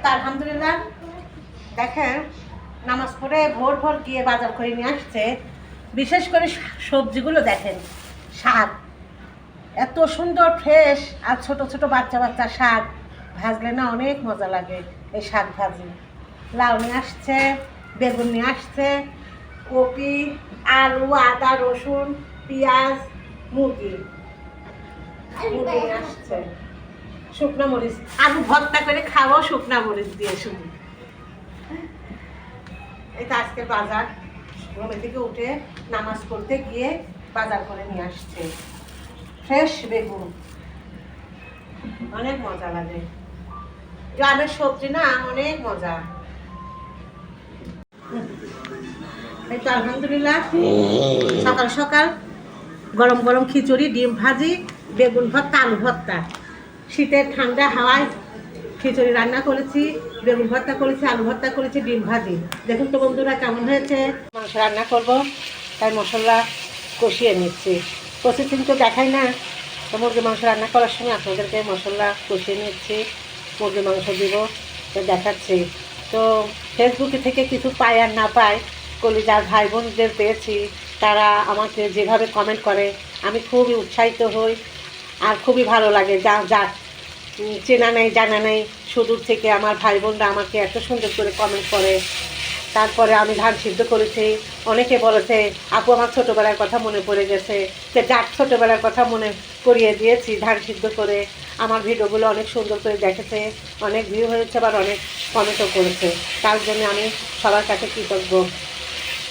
তো আলহামদুলিল্লাহ। দেখেন, নামাজ পড়ে ভোর ভোর গিয়ে বাজার করে নিয়ে আসছে। বিশেষ করে সবজিগুলো দেখেন, শাক। এত সুন্দর ফ্রেশ আর ছোট ছোট বাচ্চা বাচ্চা শাক। ভাজলে না অনেক মজা লাগে এই শাক ভাজি। লাউ নিয়ে আসছে, বেগুন নিয়ে আসছে, কপি, আলু, আদা, রসুন, পেঁয়াজ, মুরগি। মুরগি আসছে। শুকনো মরিচ। আলু ভর্তা করে খাব, শুকনো মরিচ দিয়ে শুধু। এই তো আজকে বাজার। ঘুমে থেকে উঠে নামাজ পড়তে গিয়ে বাজার করে নিয়ে আসছে। ফ্রেশ বেগুন। অনেক মজা লাগে। গ্রামের সবজি না, অনেক মজা। এই তো আলহামদুলিল্লাহ। সকাল সকাল গরম গরম খিচুড়ি, ডিম ভাজি, বেগুন ভর্তা, আলু ভর্তা। শীতের ঠান্ডা হাওয়ায় খিচুড়ি রান্না করেছি, বেগুন ভর্তা করেছি, আলু ভর্তা করেছি, ডিম ভাজি। দেখুন তো বন্ধুরা কেমন হয়েছে। মাংস রান্না করব, তাই মশলা কষিয়ে নিচ্ছি। প্রসেসিং তো দেখাই না। তো মুরগি মাংস রান্না করার সময় আপনাদেরকে মশলা কষিয়ে নিচ্ছি। মুরগি মাংস দিব, তো দেখাচ্ছি। তো ফেসবুকে থেকে কিছু পাই আর না পাই কলিজার ভাই বোনদের পেয়েছি, তারা আমাকে যেভাবে কমেন্ট করে, আমি খুবই উৎসাহিত হই আর খুবই ভালো লাগে, যা যাক চেনা নেই, জানা নেই। সুদূর থেকে আমার ভাই বোনরা আমাকে এত সুন্দর করে কমেন্ট করে। তারপরে আমি ধান সিদ্ধ করেছি। অনেকে বলেছে, আপু, আমার ছোটোবেলার কথা মনে পড়ে গেছে। যে যাক, ছোটোবেলার কথা মনে করিয়ে দিয়েছি ধান সিদ্ধ করে। আমার ভিডিওগুলো অনেক সুন্দর করে দেখেছে, অনেক ভিউ হয়েছে আবার অনেক কমেন্টও করেছে। তার জন্য আমি সবার কাছে কৃতজ্ঞ।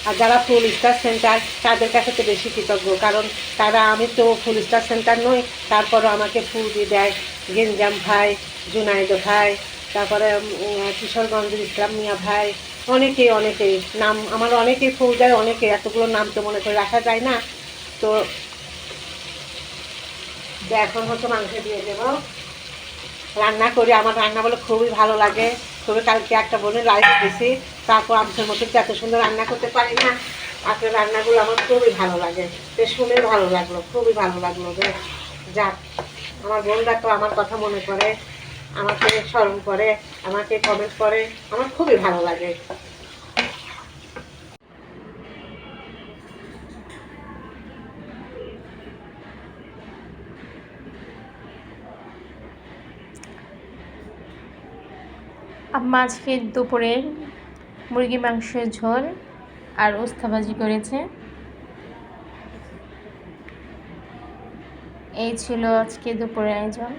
আর যারা ফুল স্টার সেন্টার তাদের কাছে তো বেশি কৃতজ্ঞ। কারণ তারা আমি তো ফুল স্টার সেন্টার নই, তারপরও আমাকে ফুল দিয়ে দেয়। গেঞ্জাম ভাই জুনাইদ ভাই তারপরে উম, কিশোরগঞ্জের ইসলাম মিয়া ভাই অনেকেই অনেকেই নাম আমার অনেকেই ফুল দেয় অনেকে এতগুলো নাম তো মনে করে রাখা যায় না। তো এখন হচ্ছে মাংস দিয়ে দেবো। রান্না করি আমার রান্না বলে খুবই ভালো লাগে। তবে কালকে একটা বোনে লাইভ দিয়েছি তারপর আমাদের মতো এত সুন্দর রান্না করতে পারি না। আপনার রান্নাগুলো আমার খুবই ভালো লাগে। শুনে ভালো লাগল খুবই ভালো লাগল যাক। আমার বোনরা তো আমার কথা মনে করে আমাকে স্মরণ করে, আমাকে কমেন্ট করে। আমার খুবই ভালো লাগে। আজকে দুপুরের মুরগি মাংসের ঝোল আর উস্তা ভাজি করেছে। এই ছিল আজকে দুপুরের আয়োজন।